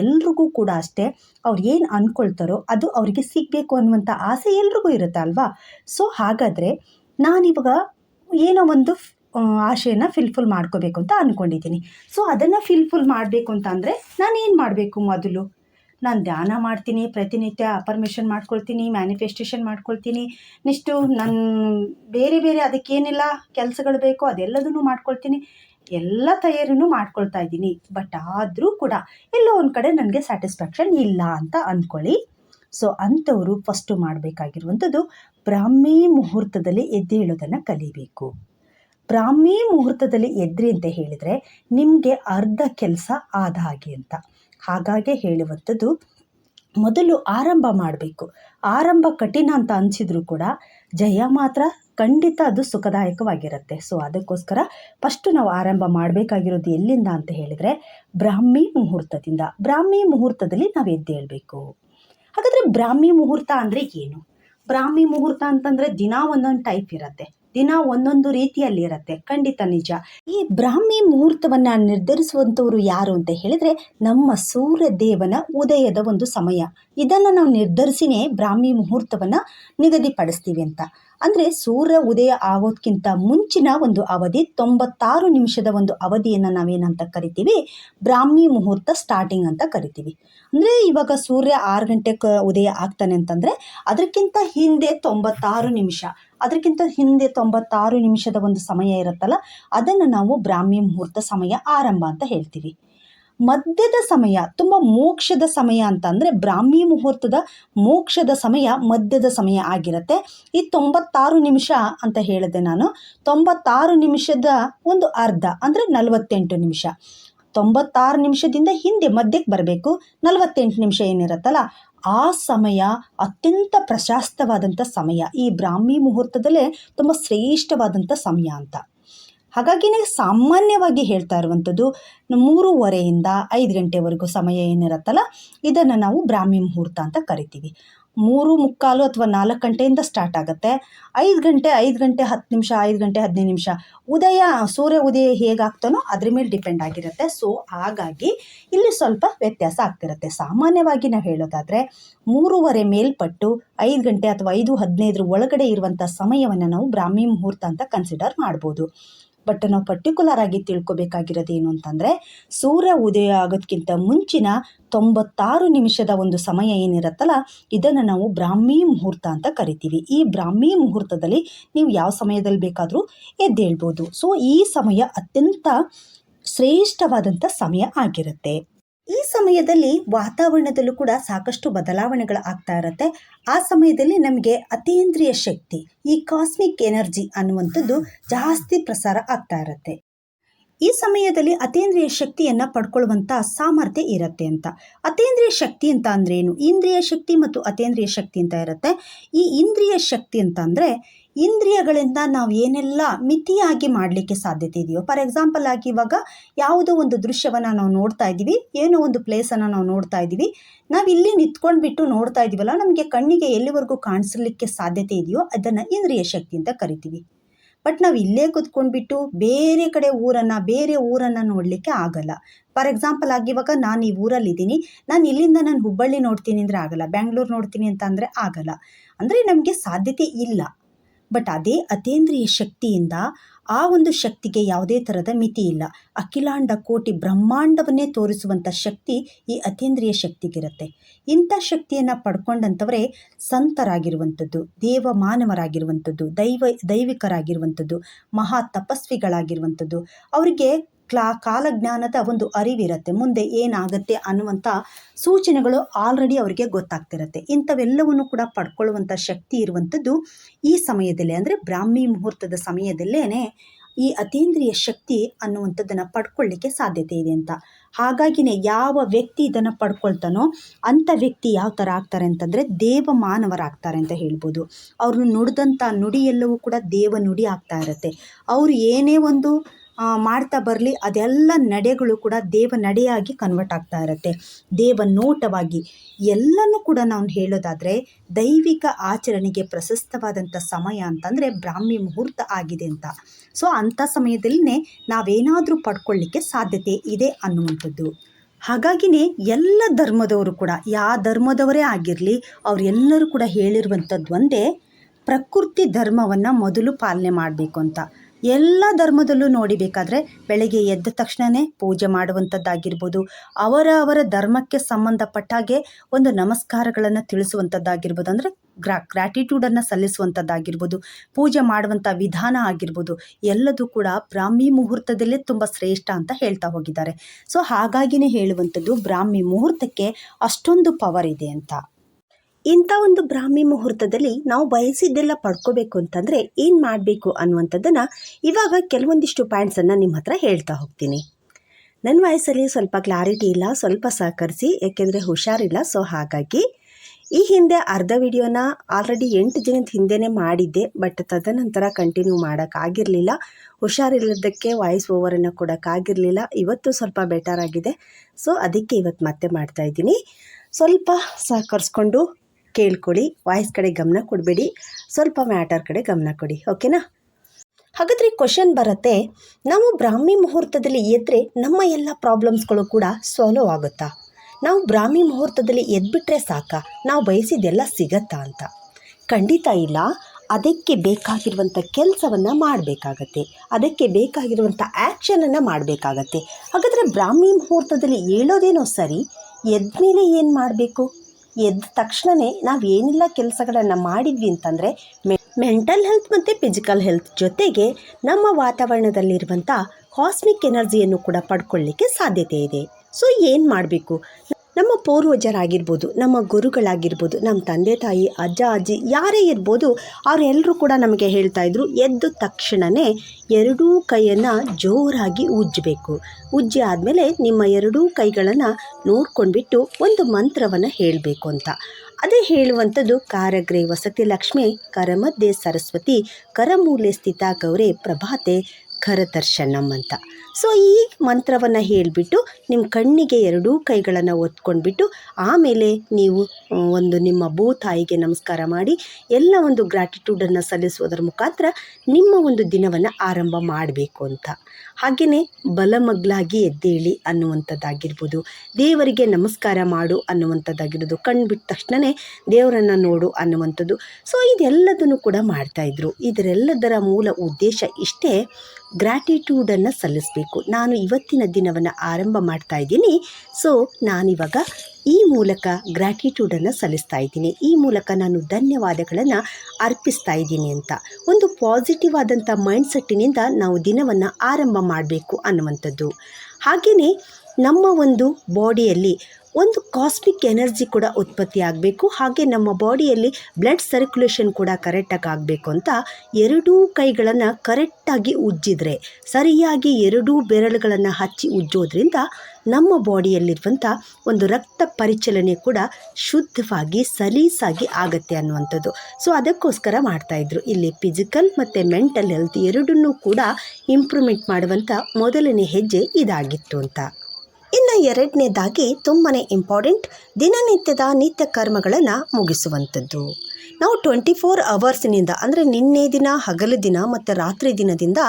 ಎಲ್ರಿಗೂ ಕೂಡ ಅಷ್ಟೇ ಅವ್ರು ಏನು ಅಂದ್ಕೊಳ್ತಾರೋ ಅದು ಅವರಿಗೆ ಸಿಗಬೇಕು ಅನ್ನುವಂಥ ಆಸೆ ಎಲ್ರಿಗೂ ಇರುತ್ತೆ ಅಲ್ವಾ? ಸೊ ಹಾಗಾದರೆ ನಾನಿವಾಗ ಏನೋ ಒಂದು ಆಶೆಯನ್ನು ಫಿಲ್ಫುಲ್ ಮಾಡ್ಕೋಬೇಕು ಅಂತ ಅಂದ್ಕೊಂಡಿದ್ದೀನಿ ಸೊ ಅದನ್ನು ಫಿಲ್ಫುಲ್ ಮಾಡಬೇಕು ಅಂತ ಅಂದರೆ ನಾನು ಏನು ಮಾಡಬೇಕು ಮೊದಲು? ನಾನು ಧ್ಯಾನ ಮಾಡ್ತೀನಿ, ಪ್ರತಿನಿತ್ಯ ಅಪರ್ಮೇಷನ್ ಮಾಡ್ಕೊಳ್ತೀನಿ ಮ್ಯಾನಿಫೆಸ್ಟೇಷನ್ ಮಾಡ್ಕೊಳ್ತೀನಿ. ನೆಕ್ಸ್ಟು ನನ್ನ ಬೇರೆ ಬೇರೆ ಅದಕ್ಕೇನೆಲ್ಲ ಕೆಲಸಗಳು ಬೇಕೋ ಅದೆಲ್ಲದನ್ನು ಮಾಡ್ಕೊಳ್ತೀನಿ. ಎಲ್ಲ ತಯಾರಿನೂ ಮಾಡ್ಕೊಳ್ತಾ ಇದ್ದೀನಿ. ಬಟ್ ಆದರೂ ಕೂಡ ಎಲ್ಲೋ ಒಂದು ಕಡೆ ನನಗೆ ಸ್ಯಾಟಿಸ್ಫ್ಯಾಕ್ಷನ್ ಇಲ್ಲ ಅಂತ ಅಂದ್ಕೊಳ್ಳಿ ಸೊ ಅಂಥವರು ಫಸ್ಟು ಮಾಡಬೇಕಾಗಿರುವಂಥದ್ದು ಬ್ರಾಹ್ಮಿ ಮುಹೂರ್ತದಲ್ಲಿ ಎದ್ದೇಳೋದನ್ನು ಕಲಿಬೇಕು. ಬ್ರಾಹ್ಮಿ ಮುಹೂರ್ತದಲ್ಲಿ ಎದ್ರಿ ಅಂತ ಹೇಳಿದರೆ ನಿಮಗೆ ಅರ್ಧ ಕೆಲಸ ಆದ ಹಾಗೆ ಅಂತ. ಹಾಗಾಗಿ ಹೇಳುವಂಥದ್ದು, ಮೊದಲು ಆರಂಭ ಮಾಡಬೇಕು. ಆರಂಭ ಕಠಿಣ ಅಂತ ಅನಿಸಿದ್ರು ಕೂಡ ಜಯ ಮಾತ್ರ ಖಂಡಿತ ಅದು ಸುಖದಾಯಕವಾಗಿರುತ್ತೆ. ಸೊ ಅದಕ್ಕೋಸ್ಕರ ಫಸ್ಟು ನಾವು ಆರಂಭ ಮಾಡಬೇಕಾಗಿರೋದು ಎಲ್ಲಿಂದ ಅಂತ ಹೇಳಿದರೆ ಬ್ರಾಹ್ಮಿ ಮುಹೂರ್ತದಿಂದ. ಬ್ರಾಹ್ಮಿ ಮುಹೂರ್ತದಲ್ಲಿ ನಾವು ಎದ್ದೇಳಬೇಕು ಹಾಗಾದರೆ ಬ್ರಾಹ್ಮಿ ಮುಹೂರ್ತ ಅಂದರೆ ಏನು? ಬ್ರಾಹ್ಮಿ ಮುಹೂರ್ತ ಅಂತಂದರೆ ದಿನ ಒಂದೊಂದು ಟೈಪ್ ಇರುತ್ತೆ. ದಿನ ಒಂದೊಂದು ರೀತಿಯಲ್ಲಿ ಇರುತ್ತೆ. ಖಂಡಿತ ನಿಜ. ಈ ಬ್ರಾಹ್ಮಿ ಮುಹೂರ್ತವನ್ನ ನಿರ್ಧರಿಸುವಂಥವ್ರು ಯಾರು ಅಂತ ಹೇಳಿದ್ರೆ ನಮ್ಮ ಸೂರ್ಯ ದೇವನ ಉದಯದ ಒಂದು ಸಮಯ. ಇದನ್ನು ನಾವು ನಿರ್ಧರಿಸಿನೇ ಬ್ರಾಹ್ಮಿ ಮುಹೂರ್ತವನ್ನ ನಿಗದಿಪಡಿಸ್ತೀವಿ ಅಂತ. ಅಂದರೆ ಸೂರ್ಯ ಉದಯ ಆಗೋದಕ್ಕಿಂತ ಮುಂಚಿನ ಒಂದು ಅವಧಿ ತೊಂಬತ್ತಾರು ನಿಮಿಷದ ಒಂದು ಅವಧಿಯನ್ನು ನಾವೇನಂತ ಕರಿತೀವಿ? ಬ್ರಾಹ್ಮಿ ಮುಹೂರ್ತ ಸ್ಟಾರ್ಟಿಂಗ್ ಅಂತ ಕರಿತೀವಿ. ಅಂದರೆ ಇವಾಗ ಸೂರ್ಯ ಆರು ಗಂಟೆಗೆ ಉದಯ ಆಗ್ತಾನೆ ಅಂತಂದರೆ ಅದಕ್ಕಿಂತ ಹಿಂದೆ ತೊಂಬತ್ತಾರು ನಿಮಿಷ ಅದಕ್ಕಿಂತ ಹಿಂದೆ ತೊಂಬತ್ತಾರು ನಿಮಿಷದ ಒಂದು ಸಮಯ ಇರುತ್ತಲ್ಲ, ಅದನ್ನು ನಾವು ಬ್ರಾಹ್ಮಿ ಮುಹೂರ್ತ ಸಮಯ ಆರಂಭ ಅಂತ ಹೇಳ್ತೀವಿ. ಮಧ್ಯದ ಸಮಯ, ತುಂಬ ಮೋಕ್ಷದ ಸಮಯ ಅಂತ ಅಂದರೆ ಬ್ರಾಹ್ಮಿ ಮುಹೂರ್ತದ ಮೋಕ್ಷದ ಸಮಯ ಮಧ್ಯದ ಸಮಯ ಆಗಿರುತ್ತೆ. ಈ ತೊಂಬತ್ತಾರು ನಿಮಿಷ ಅಂತ ಹೇಳಿದೆ ನಾನು. ತೊಂಬತ್ತಾರು ನಿಮಿಷದ ಒಂದು ಅರ್ಧ ಅಂದರೆ ನಲವತ್ತೆಂಟು ನಿಮಿಷ. ತೊಂಬತ್ತಾರು ನಿಮಿಷದಿಂದ ಹಿಂದೆ ಮಧ್ಯಕ್ಕೆ ಬರಬೇಕು. ನಲವತ್ತೆಂಟು ನಿಮಿಷ ಏನಿರುತ್ತಲ್ಲ? ಆ ಸಮಯ ಅತ್ಯಂತ ಪ್ರಶಾಸ್ತವಾದಂಥ ಸಮಯ. ಈ ಬ್ರಾಹ್ಮಿ ಮುಹೂರ್ತದಲ್ಲೇ ತುಂಬ ಶ್ರೇಷ್ಠವಾದಂಥ ಸಮಯ ಅಂತ. ಹಾಗಾಗಿನೇ ಸಾಮಾನ್ಯವಾಗಿ ಹೇಳ್ತಾ ಇರುವಂಥದ್ದು ಮೂರುವರೆಯಿಂದ ಐದು ಗಂಟೆವರೆಗೂ ಸಮಯ ಏನಿರುತ್ತಲ್ಲ, ಇದನ್ನು ನಾವು ಬ್ರಾಹ್ಮಿ ಮುಹೂರ್ತ ಅಂತ ಕರಿತೀವಿ. ಮೂರು ಮುಕ್ಕಾಲು ಅಥವಾ ನಾಲ್ಕು ಗಂಟೆಯಿಂದ ಸ್ಟಾರ್ಟ್ ಆಗುತ್ತೆ. ಐದು ಗಂಟೆ ಐದು ಗಂಟೆ, ಹತ್ತು ನಿಮಿಷ, ಐದು ಗಂಟೆ, ಹದಿನೈದು ನಿಮಿಷ. ಉದಯ, ಸೂರ್ಯ ಉದಯ ಹೇಗಾಗ್ತಾನೋ ಅದ್ರ ಮೇಲೆ ಡಿಪೆಂಡ್ ಆಗಿರುತ್ತೆ. ಸೊ ಹಾಗಾಗಿ ಇಲ್ಲಿ ಸ್ವಲ್ಪ ವ್ಯತ್ಯಾಸ ಆಗ್ತಿರುತ್ತೆ. ಸಾಮಾನ್ಯವಾಗಿ ನಾವು ಹೇಳೋದಾದರೆ ಮೂರುವರೆ ಮೇಲ್ಪಟ್ಟು ಐದು ಗಂಟೆ ಅಥವಾ ಐದು ಹದಿನೈದರ ಒಳಗಡೆ ಇರುವಂಥ ಸಮಯವನ್ನು ನಾವು ಬ್ರಾಹ್ಮಿ ಮುಹೂರ್ತ ಅಂತ ಕನ್ಸಿಡರ್ ಮಾಡ್ಬೋದು. ಬಟ್ ನಾವು ಪರ್ಟಿಕ್ಯುಲರ್ ಆಗಿ ಏನು ಅಂತಂದರೆ, ಸೂರ್ಯ ಉದಯ ಆಗೋದಕ್ಕಿಂತ ಮುಂಚಿನ ತೊಂಬತ್ತಾರು ನಿಮಿಷದ ಒಂದು ಸಮಯ ಏನಿರುತ್ತಲ್ಲ, ಇದನ್ನು ನಾವು ಬ್ರಾಹ್ಮಿ ಮುಹೂರ್ತ ಅಂತ ಕರಿತೀವಿ. ಈ ಬ್ರಾಹ್ಮಿ ಮುಹೂರ್ತದಲ್ಲಿ ನೀವು ಯಾವ ಸಮಯದಲ್ಲಿ ಬೇಕಾದರೂ ಎದ್ದೇಳ್ಬೋದು. ಸೊ ಈ ಸಮಯ ಅತ್ಯಂತ ಶ್ರೇಷ್ಠವಾದಂಥ ಸಮಯ ಆಗಿರುತ್ತೆ. ಈ ಸಮಯದಲ್ಲಿ ವಾತಾವರಣದಲ್ಲೂ ಕೂಡ ಸಾಕಷ್ಟು ಬದಲಾವಣೆಗಳು ಆಗ್ತಾ ಇರುತ್ತೆ. ಆ ಸಮಯದಲ್ಲಿ ನಮಗೆ ಅತೀಂದ್ರಿಯ ಶಕ್ತಿ, ಈ ಕಾಸ್ಮಿಕ್ ಎನರ್ಜಿ ಅನ್ನುವಂಥದ್ದು ಜಾಸ್ತಿ ಪ್ರಸಾರ ಆಗ್ತಾ ಇರುತ್ತೆ. ಈ ಸಮಯದಲ್ಲಿ ಅತೀಂದ್ರಿಯ ಶಕ್ತಿಯನ್ನು ಪಡ್ಕೊಳ್ಳುವಂಥ ಸಾಮರ್ಥ್ಯ ಇರುತ್ತೆ ಅಂತ. ಅತೀಂದ್ರಿಯ ಶಕ್ತಿ ಅಂತ ಏನು? ಇಂದ್ರಿಯ ಶಕ್ತಿ ಮತ್ತು ಅತೀಂದ್ರಿಯ ಶಕ್ತಿ ಅಂತ ಇರುತ್ತೆ. ಈ ಇಂದ್ರಿಯ ಶಕ್ತಿ ಅಂತ ಇಂದ್ರಿಯಗಳಿಂದ ನಾವು ಏನೆಲ್ಲ ಮಿತಿಯಾಗಿ ಮಾಡಲಿಕ್ಕೆ ಸಾಧ್ಯತೆ ಇದೆಯೋ ಫಾರ್ ಎಕ್ಸಾಂಪಲ್ ಆಗಿ ಇವಾಗ ಯಾವುದೋ ಒಂದು ದೃಶ್ಯವನ್ನು ನಾವು ನೋಡ್ತಾ ಇದ್ದೀವಿ, ಏನೋ ಒಂದು ಪ್ಲೇಸನ್ನು ನಾವು ನೋಡ್ತಾ ಇದ್ದೀವಿ, ನಾವು ಇಲ್ಲಿ ನಿಂತ್ಕೊಂಡ್ಬಿಟ್ಟು ನೋಡ್ತಾ ಇದ್ದೀವಲ್ಲ, ನಮಗೆ ಕಣ್ಣಿಗೆ ಎಲ್ಲಿವರೆಗೂ ಕಾಣಿಸ್ಲಿಕ್ಕೆ ಸಾಧ್ಯತೆ ಇದೆಯೋ ಅದನ್ನು ಇಂದ್ರಿಯ ಶಕ್ತಿ ಅಂತ ಕರಿತೀವಿ. ಬಟ್ ನಾವು ಇಲ್ಲೇ ಕುತ್ಕೊಂಡ್ಬಿಟ್ಟು ಬೇರೆ ಕಡೆ ಊರನ್ನು, ಬೇರೆ ಊರನ್ನು ನೋಡಲಿಕ್ಕೆ ಆಗಲ್ಲ. ಫಾರ್ ಎಕ್ಸಾಂಪಲ್ ಆಗಿ ಇವಾಗ ನಾನು ಈ ಊರಲ್ಲಿದ್ದೀನಿ, ನಾನು ಇಲ್ಲಿಂದ ನಾನು ಹುಬ್ಬಳ್ಳಿ ನೋಡ್ತೀನಿ ಅಂದರೆ ಆಗಲ್ಲ ಬ್ಯಾಂಗ್ಳೂರು ನೋಡ್ತೀನಿ ಅಂತ ಅಂದರೆ ಆಗಲ್ಲ. ಅಂದರೆ ನಮಗೆ ಸಾಧ್ಯತೆ ಇಲ್ಲ. ಬಟ್ ಅದೇ ಅತೇಂದ್ರಿಯ ಶಕ್ತಿಯಿಂದ ಆ ಒಂದು ಶಕ್ತಿಗೆ ಯಾವುದೇ ಥರದ ಮಿತಿ ಇಲ್ಲ. ಅಖಿಲಾಂಡ ಕೋಟಿ ಬ್ರಹ್ಮಾಂಡವನ್ನೇ ತೋರಿಸುವಂಥ ಶಕ್ತಿ ಈ ಅತೇಂದ್ರಿಯ ಶಕ್ತಿಗಿರುತ್ತೆ. ಇಂಥ ಶಕ್ತಿಯನ್ನು ಪಡ್ಕೊಂಡಂಥವರೇ ಸಂತರಾಗಿರುವಂಥದ್ದು ದೇವ ಮಾನವರಾಗಿರುವಂಥದ್ದು ದೈವ ದೈವಿಕರಾಗಿರುವಂಥದ್ದು, ಮಹಾ ತಪಸ್ವಿಗಳಾಗಿರುವಂಥದ್ದು, ಅವರಿಗೆ ಕ್ಲಾ ಕಾಲಜ್ಞಾನದ ಒಂದು ಅರಿವಿರುತ್ತೆ. ಮುಂದೆ ಏನಾಗುತ್ತೆ ಅನ್ನುವಂಥ ಸೂಚನೆಗಳು ಆಲ್ರೆಡಿ ಅವರಿಗೆ ಗೊತ್ತಾಗ್ತಿರುತ್ತೆ. ಇಂಥವೆಲ್ಲವನ್ನು ಕೂಡ ಪಡ್ಕೊಳ್ಳುವಂಥ ಶಕ್ತಿ ಇರುವಂಥದ್ದು ಈ ಸಮಯದಲ್ಲೇ ಅಂದರೆ ಬ್ರಾಹ್ಮಿ ಮುಹೂರ್ತದ ಸಮಯದಲ್ಲೇ ಈ ಅತೀಂದ್ರಿಯ ಶಕ್ತಿ ಅನ್ನುವಂಥದ್ದನ್ನು ಪಡ್ಕೊಳ್ಳಿಕ್ಕೆ ಸಾಧ್ಯತೆ ಇದೆ ಅಂತ. ಹಾಗಾಗಿನೇ ಯಾವ ವ್ಯಕ್ತಿ ಇದನ್ನು ಪಡ್ಕೊಳ್ತಾನೋ ಅಂಥ ವ್ಯಕ್ತಿ ಯಾವ ಥರ ಆಗ್ತಾರೆ ಅಂತಂದರೆ ದೇವ ಮಾನವರಾಗ್ತಾರೆ ಅಂತ ಹೇಳ್ಬೋದು. ಅವರು ನುಡಿದಂಥ ನುಡಿಯೆಲ್ಲವೂ ಕೂಡ ದೇವ ನುಡಿ ಆಗ್ತಾ ಇರುತ್ತೆ. ಅವರು ಏನೇ ಒಂದು ಮಾಡ್ತಾ ಬರಲಿ, ಅದೆಲ್ಲ ನಡೆಗಳು ಕೂಡ ದೇವ ನಡೆಯಾಗಿ ಕನ್ವರ್ಟ್ ಆಗ್ತಾ ಇರುತ್ತೆ. ದೇವ ನೋಟವಾಗಿ ಎಲ್ಲನೂ ಕೂಡ ನಾವು ಹೇಳೋದಾದರೆ, ದೈವಿಕ ಆಚರಣೆಗೆ ಪ್ರಶಸ್ತವಾದಂಥ ಸಮಯ ಅಂತಂದರೆ ಬ್ರಾಹ್ಮಿ ಮುಹೂರ್ತ ಆಗಿದೆ ಅಂತ. ಸೊ ಅಂಥ ಸಮಯದಲ್ಲೇ ನಾವೇನಾದರೂ ಪಡ್ಕೊಳ್ಳಿಕ್ಕೆ ಸಾಧ್ಯತೆ ಇದೆ ಅನ್ನುವಂಥದ್ದು. ಹಾಗಾಗಿನೇ ಎಲ್ಲ ಧರ್ಮದವರು ಕೂಡ ಯಾವ ಧರ್ಮದವರೇ ಆಗಿರಲಿ ಅವರೆಲ್ಲರೂ ಕೂಡ ಹೇಳಿರುವಂಥದ್ದು ಒಂದೇ, ಪ್ರಕೃತಿ ಧರ್ಮವನ್ನು ಮೊದಲು ಪಾಲನೆ ಮಾಡಬೇಕು ಅಂತ. ಎಲ್ಲ ಧರ್ಮದಲ್ಲೂ ನೋಡಿಬೇಕಾದ್ರೆ ಬೆಳಗ್ಗೆ ಎದ್ದ ತಕ್ಷಣವೇ ಪೂಜೆ ಮಾಡುವಂಥದ್ದಾಗಿರ್ಬೋದು, ಅವರ ಅವರ ಧರ್ಮಕ್ಕೆ ಸಂಬಂಧಪಟ್ಟ ಹಾಗೆ ಒಂದು ನಮಸ್ಕಾರಗಳನ್ನು ತಿಳಿಸುವಂಥದ್ದಾಗಿರ್ಬೋದು, ಅಂದರೆ ಗ್ರಾ ಗ್ರ್ಯಾಟಿಟ್ಯೂಡನ್ನು ಸಲ್ಲಿಸುವಂಥದ್ದಾಗಿರ್ಬೋದು, ಪೂಜೆ ಮಾಡುವಂಥ ವಿಧಾನ ಆಗಿರ್ಬೋದು, ಎಲ್ಲದೂ ಕೂಡ ಬ್ರಾಹ್ಮಿ ಮುಹೂರ್ತದಲ್ಲೇ ತುಂಬ ಶ್ರೇಷ್ಠ ಅಂತ ಹೇಳ್ತಾ ಹೋಗಿದ್ದಾರೆ. ಸೊ ಹಾಗಾಗಿನೇ ಹೇಳುವಂಥದ್ದು ಬ್ರಾಹ್ಮಿ ಮುಹೂರ್ತಕ್ಕೆ ಅಷ್ಟೊಂದು ಪವರ್ ಇದೆ ಅಂತ. ಇಂಥ ಒಂದು ಬ್ರಾಹ್ಮಿ ಮುಹೂರ್ತದಲ್ಲಿ ನಾವು ಬಯಸಿದ್ದೆಲ್ಲ ಪಡ್ಕೋಬೇಕು ಅಂತಂದರೆ ಏನು ಮಾಡಬೇಕು ಅನ್ನುವಂಥದ್ದನ್ನು ಇವಾಗ ಕೆಲವೊಂದಿಷ್ಟು ಪಾಯಿಂಟ್ಸನ್ನು ನಿಮ್ಮ ಹತ್ರ ಹೇಳ್ತಾ ಹೋಗ್ತೀನಿ. ನನ್ನ ವಯಸ್ಸಲ್ಲಿ ಸ್ವಲ್ಪ ಕ್ಲಾರಿಟಿ ಇಲ್ಲ, ಸ್ವಲ್ಪ ಸಹಕರಿಸಿ ಏಕೆಂದರೆ ಹುಷಾರಿಲ್ಲ ಸೊ ಹಾಗಾಗಿ ಈ ಹಿಂದೆ ಅರ್ಧ ವಿಡಿಯೋನ ಆಲ್ರೆಡಿ ಎಂಟು ದಿನದ ಹಿಂದೆನೇ ಮಾಡಿದ್ದೆ ಬಟ್ ತದನಂತರ ಕಂಟಿನ್ಯೂ ಮಾಡೋಕ್ಕಾಗಿರಲಿಲ್ಲ ಹುಷಾರಿಲ್ಲದಕ್ಕೆ ವಾಯ್ಸ್ ಓವರನ್ನು ಕೊಡೋಕ್ಕಾಗಿರಲಿಲ್ಲ ಇವತ್ತು ಸ್ವಲ್ಪ ಬೆಟರ್ ಆಗಿದೆ. ಸೊ ಅದಕ್ಕೆ ಇವತ್ತು ಮತ್ತೆ ಮಾಡ್ತಾ ಇದ್ದೀನಿ. ಸ್ವಲ್ಪ ಸಹಕರಿಸ್ಕೊಂಡು ಕೇಳ್ಕೊಳ್ಳಿ ವಾಯ್ಸ್ ಕಡೆ ಗಮನ ಕೊಡಬೇಡಿ, ಸ್ವಲ್ಪ ಮ್ಯಾಟರ್ ಕಡೆ ಗಮನ ಕೊಡಿ ಓಕೆನಾ ಹಾಗಾದರೆ ಕ್ವಶನ್ ಬರುತ್ತೆ, ನಾವು ಬ್ರಾಹ್ಮಿ ಮುಹೂರ್ತದಲ್ಲಿ ಎದ್ದರೆ ನಮ್ಮ ಎಲ್ಲ ಪ್ರಾಬ್ಲಮ್ಸ್ಗಳು ಕೂಡ ಸಾಲ್ವ್ ಆಗುತ್ತಾ? ನಾವು ಬ್ರಾಹ್ಮಿ ಮುಹೂರ್ತದಲ್ಲಿ ಎದ್ಬಿಟ್ರೆ ಸಾಕ? ನಾವು ಬಯಸಿದ್ದೆಲ್ಲ ಸಿಗತ್ತಾ ಅಂತ? ಖಂಡಿತ ಇಲ್ಲ. ಅದಕ್ಕೆ ಬೇಕಾಗಿರುವಂಥ ಕೆಲಸವನ್ನು ಮಾಡಬೇಕಾಗತ್ತೆ. ಅದಕ್ಕೆ ಬೇಕಾಗಿರುವಂಥ ಆ್ಯಕ್ಷನನ್ನು ಮಾಡಬೇಕಾಗತ್ತೆ. ಹಾಗಾದರೆ ಬ್ರಾಹ್ಮಿ ಮುಹೂರ್ತದಲ್ಲಿ ಹೇಳೋದೇನೋ ಸರಿ, ಎದ್ಮೇಲೆ ಏನು ಮಾಡಬೇಕು? ಎದ್ದ ತಕ್ಷಣವೇ ನಾವು ಏನೆಲ್ಲ ಕೆಲಸಗಳನ್ನು ಮಾಡಿದ್ವಿ ಅಂತಂದರೆ ಮೆಂಟಲ್ ಹೆಲ್ತ್ ಮತ್ತು ಫಿಸಿಕಲ್ ಹೆಲ್ತ್ ಜೊತೆಗೆ ನಮ್ಮ ವಾತಾವರಣದಲ್ಲಿರುವಂಥ ಕಾಸ್ಮಿಕ್ ಎನರ್ಜಿಯನ್ನು ಕೂಡ ಪಡ್ಕೊಳ್ಳಿಕ್ಕೆ ಸಾಧ್ಯತೆ ಇದೆ. ಸೊ ಏನು ಮಾಡಬೇಕು? ನಮ್ಮ ಪೂರ್ವಜರಾಗಿರ್ಬೋದು, ನಮ್ಮ ಗುರುಗಳಾಗಿರ್ಬೋದು, ನಮ್ಮ ತಂದೆ, ತಾಯಿ, ಅಜ್ಜ, ಅಜ್ಜಿ ಯಾರೇ ಇರ್ಬೋದು ಅವರೆಲ್ಲರೂ ಕೂಡ ನಮಗೆ ಹೇಳ್ತಾ ಇದ್ರು, ಎದ್ದ ತಕ್ಷಣವೇ ಎರಡೂ ಕೈಯನ್ನು ಜೋರಾಗಿ ಉಜ್ಜಬೇಕು. ಉಜ್ಜಿ ಆದಮೇಲೆ ನಿಮ್ಮ ಎರಡೂ ಕೈಗಳನ್ನು ನೋಡ್ಕೊಂಡ್ಬಿಟ್ಟು ಒಂದು ಮಂತ್ರವನ್ನು ಹೇಳಬೇಕು ಅಂತ. ಅದೇ ಹೇಳುವಂಥದ್ದು ಕಾರಗ್ರೆ ವಸತಿ ಲಕ್ಷ್ಮಿ ಕರಮಧ್ಯೆ ಸರಸ್ವತಿ, ಕರಮೂಲೆ ಸ್ಥಿತ ಗೌರೆ ಪ್ರಭಾತೆ ಕರದರ್ಶನಂ ಅಂತ. ಸೊ ಈ ಮಂತ್ರವನ್ನು ಹೇಳಿಬಿಟ್ಟು ನಿಮ್ಮ ಕಣ್ಣಿಗೆ ಎರಡೂ ಕೈಗಳನ್ನು ಒತ್ಕೊಂಡ್ಬಿಟ್ಟು ಆಮೇಲೆ ನೀವು ಒಂದು ನಿಮ್ಮ ಭೂತಾಯಿಗೆ ನಮಸ್ಕಾರ ಮಾಡಿ, ಎಲ್ಲ ಒಂದು ಗ್ರ್ಯಾಟಿಟ್ಯೂಡನ್ನು ಸಲ್ಲಿಸುವುದರ ಮುಖಾಂತರ ನಿಮ್ಮ ಒಂದು ದಿನವನ್ನು ಆರಂಭ ಮಾಡಬೇಕು ಅಂತ. ಹಾಗೆಯೇ ಬಲಮಗ್ಲಾಗಿ ಎದ್ದೇಳಿ ಅನ್ನುವಂಥದ್ದಾಗಿರ್ಬೋದು. ದೇವರಿಗೆ ನಮಸ್ಕಾರ ಮಾಡು ಅನ್ನುವಂಥದ್ದಾಗಿರೋದು ಕಣ್ಣು ಬಿಟ್ಟ ತಕ್ಷಣವೇ ದೇವರನ್ನು ನೋಡು ಅನ್ನುವಂಥದ್ದು. ಸೊ ಇದೆಲ್ಲದನ್ನು ಕೂಡ ಮಾಡ್ತಾಯಿದ್ರು ಇದರೆಲ್ಲದರ ಮೂಲ ಉದ್ದೇಶ ಇಷ್ಟೇ ಗ್ರ್ಯಾಟಿಟ್ಯೂಡನ್ನು ಸಲ್ಲಿಸಬೇಕು. ನಾನು ಇವತ್ತಿನ ದಿನವನ್ನು ಆರಂಭ ಮಾಡ್ತಾ ಇದ್ದೀನಿ. ಸೊ, ನಾನಿವಾಗ ಈ ಮೂಲಕ ಗ್ರ್ಯಾಟಿಟ್ಯೂಡನ್ನು ಸಲ್ಲಿಸ್ತಾ ಇದ್ದೀನಿ. ಈ ಮೂಲಕ ನಾನು ಧನ್ಯವಾದಗಳನ್ನು ಅರ್ಪಿಸ್ತಾ ಇದ್ದೀನಿ ಅಂತ. ಒಂದು ಪಾಸಿಟಿವ್ ಆದಂಥ ಮೈಂಡ್ಸೆಟ್ಟಿನಿಂದ ನಾವು ದಿನವನ್ನು ಆರಂಭ ಮಾಡಬೇಕು ಅನ್ನುವಂಥದ್ದು. ಹಾಗೆಯೇ ನಮ್ಮ ಒಂದು ಬಾಡಿಯಲ್ಲಿ ಒಂದು ಕಾಸ್ಮಿಕ್ ಎನರ್ಜಿ ಕೂಡ ಉತ್ಪತ್ತಿ ಆಗಬೇಕು. ಹಾಗೆ ನಮ್ಮ ಬಾಡಿಯಲ್ಲಿ ಬ್ಲಡ್ ಸರ್ಕ್ಯುಲೇಷನ್ ಕೂಡ ಕರೆಕ್ಟಾಗಿ ಆಗಬೇಕು ಅಂತ ಎರಡೂ ಕೈಗಳನ್ನು ಕರೆಕ್ಟಾಗಿ ಉಜ್ಜಿದ್ರೆ, ಸರಿಯಾಗಿ ಎರಡೂ ಬೆರಳುಗಳನ್ನು ಹಚ್ಚಿ ಉಜ್ಜೋದ್ರಿಂದ ನಮ್ಮ ಬಾಡಿಯಲ್ಲಿರುವಂಥ ಒಂದು ರಕ್ತ ಪರಿಚಲನೆ ಕೂಡ ಶುದ್ಧವಾಗಿ, ಸಲೀಸಾಗಿ ಆಗತ್ತೆ ಅನ್ನುವಂಥದ್ದು. ಸೊ ಅದಕ್ಕೋಸ್ಕರ ಮಾಡ್ತಾಯಿದ್ರು ಇಲ್ಲಿ ಫಿಸಿಕಲ್ ಮತ್ತು ಮೆಂಟಲ್ ಹೆಲ್ತ್ ಎರಡನ್ನೂ ಕೂಡ ಇಂಪ್ರೂವ್ಮೆಂಟ್ ಮಾಡುವಂಥ ಮೊದಲನೇ ಹೆಜ್ಜೆ ಇದಾಗಿತ್ತು ಅಂತ. ಇನ್ನು ಎರಡನೇದಾಗಿ ತುಂಬಾ ಇಂಪಾರ್ಟೆಂಟ್ ದಿನನಿತ್ಯದ ನಿತ್ಯ ಕರ್ಮಗಳನ್ನು ಮುಗಿಸುವಂಥದ್ದು. ನಾವು ಟ್ವೆಂಟಿ ಫೋರ್ ಅವರ್ಸಿನಿಂದ ಅಂದರೆ ನಿನ್ನೆ ದಿನ, ಹಗಲು ದಿನ ಮತ್ತು ರಾತ್ರಿ ದಿನದಿಂದ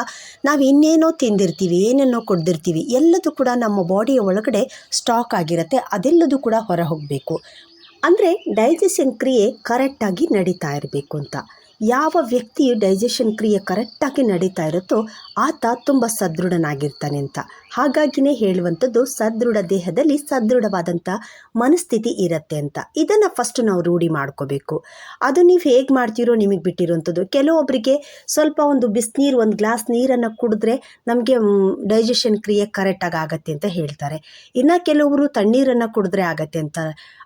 ನಾವು ಇನ್ನೇನೋ ತಿಂದಿರ್ತೀವಿ, ಏನೇನೋ ಕೊಡ್ದಿರ್ತೀವಿ, ಎಲ್ಲದೂ ಕೂಡ ನಮ್ಮ ಬಾಡಿಯ ಒಳಗಡೆ ಸ್ಟಾಕ್ ಆಗಿರುತ್ತೆ, ಅದೆಲ್ಲದೂ ಕೂಡ ಹೊರ ಹೋಗಬೇಕು. ಅಂದರೆ ಡೈಜೆಷನ್ ಕ್ರಿಯೆ ಕರೆಕ್ಟಾಗಿ ನಡೀತಾ ಇರಬೇಕು ಅಂತ. ಯಾವ ವ್ಯಕ್ತಿಯು ಡೈಜೆಷನ್ ಕ್ರಿಯೆ ಕರೆಕ್ಟಾಗಿ ನಡೀತಾ ಇರುತ್ತೋ ಆತ ತುಂಬ ಸದೃಢನಾಗಿರ್ತಾನೆ ಅಂತ. ಹಾಗಾಗಿನೇ ಹೇಳುವಂಥದ್ದು ಸದೃಢ ದೇಹದಲ್ಲಿ ಸದೃಢವಾದಂಥ ಮನಸ್ಥಿತಿ ಇರುತ್ತೆ ಅಂತ. ಇದನ್ನು ಫಸ್ಟ್ ನಾವು ರೂಢಿ ಮಾಡ್ಕೋಬೇಕು. ಅದು ನೀವು ಹೇಗೆ ಮಾಡ್ತೀರೋ ನಿಮಗೆ ಬಿಟ್ಟಿರುವಂಥದ್ದು. ಕೆಲವೊಬ್ಬರಿಗೆ ಸ್ವಲ್ಪ ಒಂದು ಬಿಸಿನೀರು, ಒಂದು ಗ್ಲಾಸ್ ನೀರನ್ನು ಕುಡಿದ್ರೆ ನಮಗೆ ಡೈಜೆಷನ್ ಕ್ರಿಯೆ ಕರೆಕ್ಟಾಗಿ ಆಗತ್ತೆ ಅಂತ ಹೇಳ್ತಾರೆ. ಇನ್ನು ಕೆಲವರು ತಣ್ಣೀರನ್ನು ಕುಡಿದ್ರೆ ಆಗತ್ತೆ ಅಂತ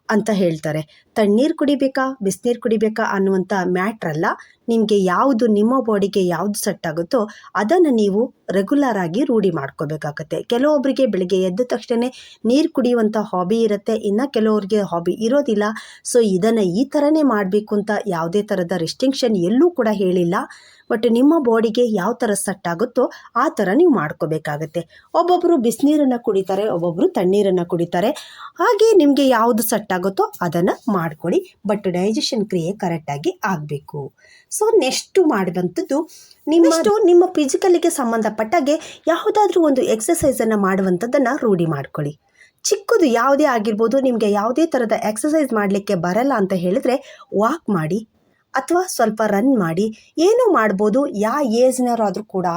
ಅಂತ ಹೇಳ್ತಾರೆ. ತಣ್ಣೀರು ಕುಡಿಬೇಕಾ, ಬಿಸಿನೀರು ಕುಡಿಬೇಕಾ ಅನ್ನುವಂಥ ಮ್ಯಾಟ್ರಲ್ಲ ನಿಮಗೆ ಯಾವುದು, ನಿಮ್ಮ ಬಾಡಿಗೆ ಯಾವುದು ಸೆಟ್ ಆಗುತ್ತೋ ಅದನ್ನು ನೀವು ರೆಗ್ಯುಲರ್ ಆಗಿ ರೂಢಿ ಮಾಡ್ಕೋಬೇಕಾಗತ್ತೆ. ಕೆಲವೊಬ್ಬರಿಗೆ ಬೆಳಿಗ್ಗೆ ಎದ್ದ ತಕ್ಷಣ ನೀರು ಕುಡಿಯುವಂಥ ಹಾಬಿ ಇರುತ್ತೆ, ಇನ್ನು ಕೆಲವರಿಗೆ ಹಾಬಿ ಇರೋದಿಲ್ಲ. ಸೊ ಇದನ್ನು ಈ ಥರನೇ ಮಾಡಬೇಕು ಅಂತ ಯಾವುದೇ ಥರದ ರೆಸ್ಟ್ರಿಕ್ಷನ್ ಎಲ್ಲೂ ಕೂಡ ಹೇಳಿಲ್ಲ. ಬಟ್ ನಿಮ್ಮ ಬಾಡಿಗೆ ಯಾವ ಥರ ಸೆಟ್ ಆಗುತ್ತೋ ಆ ಥರ ನೀವು ಮಾಡ್ಕೋಬೇಕಾಗತ್ತೆ. ಒಬ್ಬೊಬ್ಬರು ಬಿಸಿನೀರನ್ನು ಕುಡಿತಾರೆ ಒಬ್ಬೊಬ್ಬರು ತಣ್ಣೀರನ್ನು ಕುಡಿತಾರೆ. ಹಾಗೆ ನಿಮಗೆ ಯಾವುದು ಸೆಟ್ ಆಗುತ್ತೋ ಅದನ್ನು ಮಾಡ್ಕೊಳ್ಳಿ. ಬಟ್ ಡೈಜೆಷನ್ ಕ್ರಿಯೆ ಕರೆಕ್ಟಾಗಿ ಆಗಬೇಕು. ಸೊ ನೆಕ್ಸ್ಟು ಮಾಡುವಂಥದ್ದು ನಿಮ್ಮಷ್ಟು ನಿಮ್ಮ ಫಿಸಿಕಲಿಗೆ ಸಂಬಂಧಪಟ್ಟಾಗೆ ಯಾವುದಾದ್ರೂ ಒಂದು ಎಕ್ಸಸೈಸನ್ನು ಮಾಡುವಂಥದ್ದನ್ನು ರೂಢಿ ಮಾಡ್ಕೊಳ್ಳಿ. ಚಿಕ್ಕದು ಯಾವುದೇ ಆಗಿರ್ಬೋದು ನಿಮಗೆ ಯಾವುದೇ ಥರದ ಎಕ್ಸಸೈಸ್ ಮಾಡಲಿಕ್ಕೆ ಬರಲ್ಲ ಅಂತ ಹೇಳಿದರೆ ವಾಕ್ ಮಾಡಿ ಅಥವಾ ಸ್ವಲ್ಪ ರನ್ ಮಾಡಿ ಏನೋ ಮಾಡ್ಬೋದು ಯಾವ ಏಜ್ನವರಾದರೂ ಕೂಡ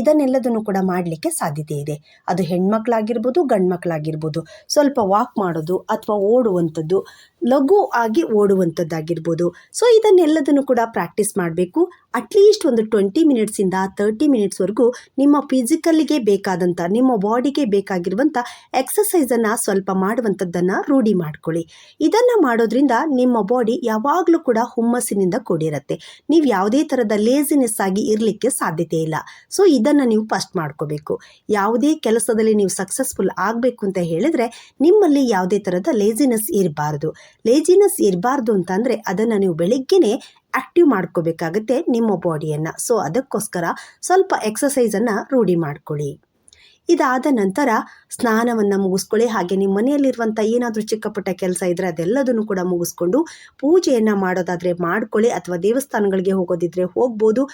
ಇದನ್ನೆಲ್ಲದನ್ನು ಕೂಡ ಮಾಡಲಿಕ್ಕೆ ಸಾಧ್ಯತೆ ಇದೆ. ಅದು ಹೆಣ್ಮಕ್ಳಾಗಿರ್ಬೋದು, ಗಂಡ್ಮಕ್ಳಾಗಿರ್ಬೋದು. ಸ್ವಲ್ಪ ವಾಕ್ ಮಾಡೋದು ಅಥವಾ ಓಡುವಂಥದ್ದು, ಲಘು ಆಗಿ ಓಡುವಂಥದ್ದಾಗಿರ್ಬೋದು. ಸೊ ಇದನ್ನೆಲ್ಲದನ್ನು ಕೂಡ ಪ್ರಾಕ್ಟೀಸ್ ಮಾಡಬೇಕು. ಅಟ್ಲೀಸ್ಟ್ ಒಂದು ಟ್ವೆಂಟಿ ಮಿನಿಟ್ಸಿಂದ ತರ್ಟಿ ಮಿನಿಟ್ಸ್ವರೆಗೂ ನಿಮ್ಮ ಫಿಸಿಕಲ್ಲಿಗೆ ಬೇಕಾದಂಥ, ನಿಮ್ಮ ಬಾಡಿಗೆ ಬೇಕಾಗಿರುವಂಥ ಎಕ್ಸಸೈಸನ್ನು ಸ್ವಲ್ಪ ಮಾಡುವಂಥದ್ದನ್ನು ರೂಢಿ ಮಾಡ್ಕೊಳ್ಳಿ. ಇದನ್ನು ಮಾಡೋದ್ರಿಂದ ನಿಮ್ಮ ಬಾಡಿ ಯಾವಾಗಲೂ ಕೂಡ ಹುಮ್ಮಸ್ಸಿನಿಂದ ಕೂಡಿರುತ್ತೆ. ನೀವು ಯಾವುದೇ ಥರದ ಲೇಸಿನೆಸ್ ಆಗಿ ಇರಲಿಕ್ಕೆ ಸಾಧ್ಯತೆ ಇಲ್ಲ. ಸೊ ಇದನ್ನು ನೀವು ಫಸ್ಟ್ ಮಾಡ್ಕೋಬೇಕು. ಯಾವುದೇ ಕೆಲಸದಲ್ಲಿ ನೀವು ಸಕ್ಸಸ್ಫುಲ್ ಆಗಬೇಕು ಅಂತ ಹೇಳಿದ್ರೆ ನಿಮ್ಮಲ್ಲಿ ಯಾವುದೇ ಥರದ ಲೇಜಿನೆಸ್ ಇರಬಾರ್ದು. ಲೇಜಿನೆಸ್ ಇರಬಾರ್ದು ಅಂತಂದರೆ ಅದನ್ನು ನೀವು ಬೆಳಗ್ಗೆನೇ ಆ್ಯಕ್ಟಿವ್ ಮಾಡ್ಕೋಬೇಕಾಗುತ್ತೆ ನಿಮ್ಮ ಬಾಡಿಯನ್ನು ಸೊ ಅದಕ್ಕೋಸ್ಕರ ಸ್ವಲ್ಪ ಎಕ್ಸಸೈಸನ್ನು ರೂಢಿ ಮಾಡ್ಕೊಳ್ಳಿ. ಇದಾದ ನಂತರ ಸ್ನಾನವನ್ನು ಮುಗಿಸ್ಕೊಳ್ಳಿ. ಹಾಗೆ ನಿಮ್ಮ ಮನೆಯಲ್ಲಿರುವಂಥ ಏನಾದರೂ ಚಿಕ್ಕ ಪುಟ್ಟ ಕೆಲಸ ಇದ್ದರೆ ಅದೆಲ್ಲದನ್ನು ಕೂಡ ಮುಗಿಸ್ಕೊಂಡು ಪೂಜೆಯನ್ನು ಮಾಡೋದಾದರೆ ಮಾಡ್ಕೊಳ್ಳಿ. ಅಥವಾ ದೇವಸ್ಥಾನಗಳಿಗೆ ಹೋಗೋದಿದ್ರೆ ಹೋಗ್ಬೋದು.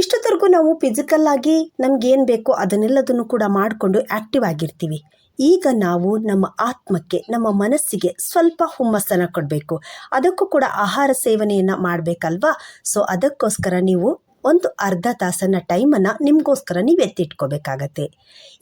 ಇಷ್ಟೊತ್ತರೆಗೂ ನಾವು ಫಿಸಿಕಲ್ ಆಗಿ ನಮಗೇನು ಬೇಕೋ ಅದನ್ನೆಲ್ಲದನ್ನು ಕೂಡ ಮಾಡಿಕೊಂಡು ಆ್ಯಕ್ಟಿವ್ ಆಗಿರ್ತೀವಿ. ಈಗ ನಾವು ನಮ್ಮ ಆತ್ಮಕ್ಕೆ, ನಮ್ಮ ಮನಸ್ಸಿಗೆ ಸ್ವಲ್ಪ ಹುಮ್ಮಸ್ಸನ್ನು ಕೊಡಬೇಕು. ಅದಕ್ಕೂ ಕೂಡ ಆಹಾರ ಸೇವನೆಯನ್ನು ಮಾಡಬೇಕಲ್ವಾ? ಸೊ ಅದಕ್ಕೋಸ್ಕರ ನೀವು ಒಂದು ಅರ್ಧ ತಾಸನ್ನ ಟೈಮನ್ನು ನಿಮಗೋಸ್ಕರ ನೀವು ಎತ್ತಿಟ್ಕೋಬೇಕಾಗತ್ತೆ.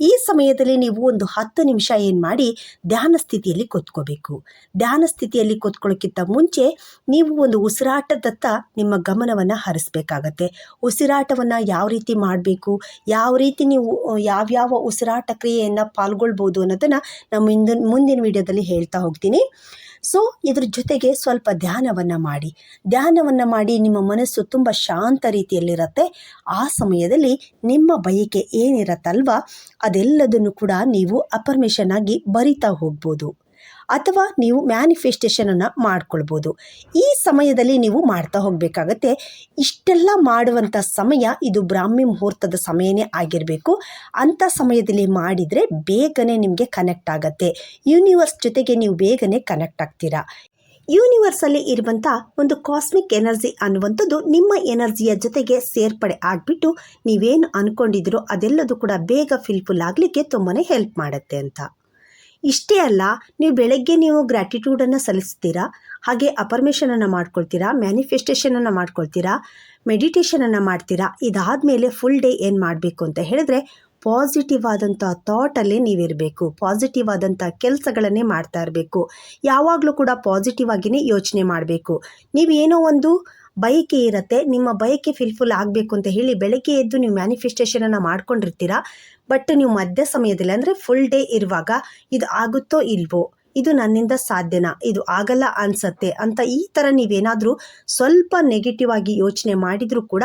ಈ ಸಮಯದಲ್ಲಿ ನೀವು ಒಂದು ಹತ್ತು ನಿಮಿಷ ಏನು ಮಾಡಿ ಧ್ಯಾನ ಸ್ಥಿತಿಯಲ್ಲಿ ಕೂತ್ಕೋಬೇಕು. ಧ್ಯಾನ ಸ್ಥಿತಿಯಲ್ಲಿ ಕೂತ್ಕೊಳ್ಳೋಕ್ಕಿಂತ ಮುಂಚೆ ನೀವು ಒಂದು ಉಸಿರಾಟದತ್ತ ನಿಮ್ಮ ಗಮನವನ್ನು ಹರಿಸ್ಬೇಕಾಗತ್ತೆ. ಉಸಿರಾಟವನ್ನು ಯಾವ ರೀತಿ ಮಾಡಬೇಕು, ಯಾವ ರೀತಿ ನೀವು ಯಾವ್ಯಾವ ಉಸಿರಾಟ ಕ್ರಿಯೆಯನ್ನು ಪಾಲ್ಗೊಳ್ಬೋದು ಅನ್ನೋದನ್ನು ನಮ್ಮ ಮುಂದಿನ ಮುಂದಿನ ವಿಡಿಯೋದಲ್ಲಿ ಹೇಳ್ತಾ ಹೋಗ್ತೀನಿ. ಸೊ ಇದ್ರ ಜೊತೆಗೆ ಸ್ವಲ್ಪ ಧ್ಯಾನವನ್ನು ಮಾಡಿ. ಧ್ಯಾನವನ್ನು ಮಾಡಿ ನಿಮ್ಮ ಮನಸ್ಸು ತುಂಬ ಶಾಂತ ರೀತಿಯಲ್ಲಿರುತ್ತೆ. ಆ ಸಮಯದಲ್ಲಿ ನಿಮ್ಮ ಬಯಕೆ ಏನಿರತ್ತಲ್ವ, ಅದೆಲ್ಲದನ್ನು ಕೂಡ ನೀವು ಅಪರ್ಮಿಷನ್ ಆಗಿ ಬರಿತಾ ಹೋಗ್ಬೋದು. ಅಥವಾ ನೀವು ಮ್ಯಾನಿಫೆಸ್ಟೇಷನನ್ನು ಮಾಡ್ಕೊಳ್ಬೋದು. ಈ ಸಮಯದಲ್ಲಿ ನೀವು ಮಾಡ್ತಾ ಹೋಗಬೇಕಾಗತ್ತೆ, ಇಷ್ಟೆಲ್ಲ ಮಾಡುವಂಥ ಸಮಯ ಇದು ಬ್ರಾಹ್ಮಿ ಮುಹೂರ್ತದ ಸಮಯನೇ ಆಗಿರಬೇಕು. ಅಂಥ ಸಮಯದಲ್ಲಿ ಮಾಡಿದರೆ ಬೇಗನೆ ನಿಮಗೆ ಕನೆಕ್ಟ್ ಆಗುತ್ತೆ. ಯೂನಿವರ್ಸ್ ಜೊತೆಗೆ ನೀವು ಬೇಗನೆ ಕನೆಕ್ಟ್ ಆಗ್ತೀರಾ. ಯೂನಿವರ್ಸಲ್ಲಿ ಇರುವಂಥ ಒಂದು ಕಾಸ್ಮಿಕ್ ಎನರ್ಜಿ ಅನ್ನುವಂಥದ್ದು ನಿಮ್ಮ ಎನರ್ಜಿಯ ಜೊತೆಗೆ ಸೇರ್ಪಡೆ ಆಗಿಬಿಟ್ಟು ನೀವೇನು ಅಂದ್ಕೊಂಡಿದ್ದೀರೋ ಅದೆಲ್ಲದೂ ಕೂಡ ಬೇಗ ಫಿಲ್ಫುಲ್ ಆಗಲಿಕ್ಕೆ ತುಂಬಾ ಹೆಲ್ಪ್ ಮಾಡುತ್ತೆ ಅಂತ. ಇಷ್ಟೇ ಅಲ್ಲ, ನೀವು ಬೆಳಗ್ಗೆ ನೀವು ಗ್ರ್ಯಾಟಿಟ್ಯೂಡನ್ನು ಸಲ್ಲಿಸ್ತೀರಾ? ಹಾಗೆ ಅಪರ್ಮೇಷನನ್ನು ಮಾಡ್ಕೊಳ್ತೀರಾ? ಮ್ಯಾನಿಫೆಸ್ಟೇಷನನ್ನು ಮಾಡ್ಕೊಳ್ತೀರಾ? ಮೆಡಿಟೇಷನನ್ನು ಮಾಡ್ತೀರಾ? ಇದಾದ ಮೇಲೆ ಫುಲ್ ಡೇ ಏನು ಮಾಡಬೇಕು ಅಂತ ಹೇಳಿದ್ರೆ ಪಾಸಿಟಿವ್ ಆದಂಥ ಥಾಟಲ್ಲೇ ನೀವಿರಬೇಕು. ಪಾಸಿಟಿವ್ ಆದಂಥ ಕೆಲಸಗಳನ್ನೇ ಮಾಡ್ತಾ ಇರಬೇಕು. ಯಾವಾಗಲೂ ಕೂಡ ಪಾಸಿಟಿವ್ ಆಗಿಯೇ ಯೋಚನೆ ಮಾಡಬೇಕು. ನೀವೇನೋ ಒಂದು ಬಯಕೆ ಇರುತ್ತೆ, ನಿಮ್ಮ ಬಯಕೆ ಫಿಲ್ಫುಲ್ ಆಗಬೇಕು ಅಂತ ಹೇಳಿ ಬೆಳಗ್ಗೆ ಎದ್ದು ನೀವು ಮ್ಯಾನಿಫೆಸ್ಟೇಷನನ್ನು ಮಾಡ್ಕೊಂಡಿರ್ತೀರಾ? ಬಟ್ ನೀವು ಮಧ್ಯ ಸಮಯದಲ್ಲಿ ಅಂದರೆ ಫುಲ್ ಡೇ ಇರುವಾಗ ಇದು ಆಗುತ್ತೋ ಇಲ್ವೋ, ಇದು ನನ್ನಿಂದ ಸಾಧ್ಯನಾ, ಇದು ಆಗಲ್ಲ ಅನ್ಸತ್ತೆ ಅಂತ ಈ ಥರ ನೀವೇನಾದರೂ ಸ್ವಲ್ಪ ನೆಗೆಟಿವ್ ಆಗಿ ಯೋಚನೆ ಮಾಡಿದರೂ ಕೂಡ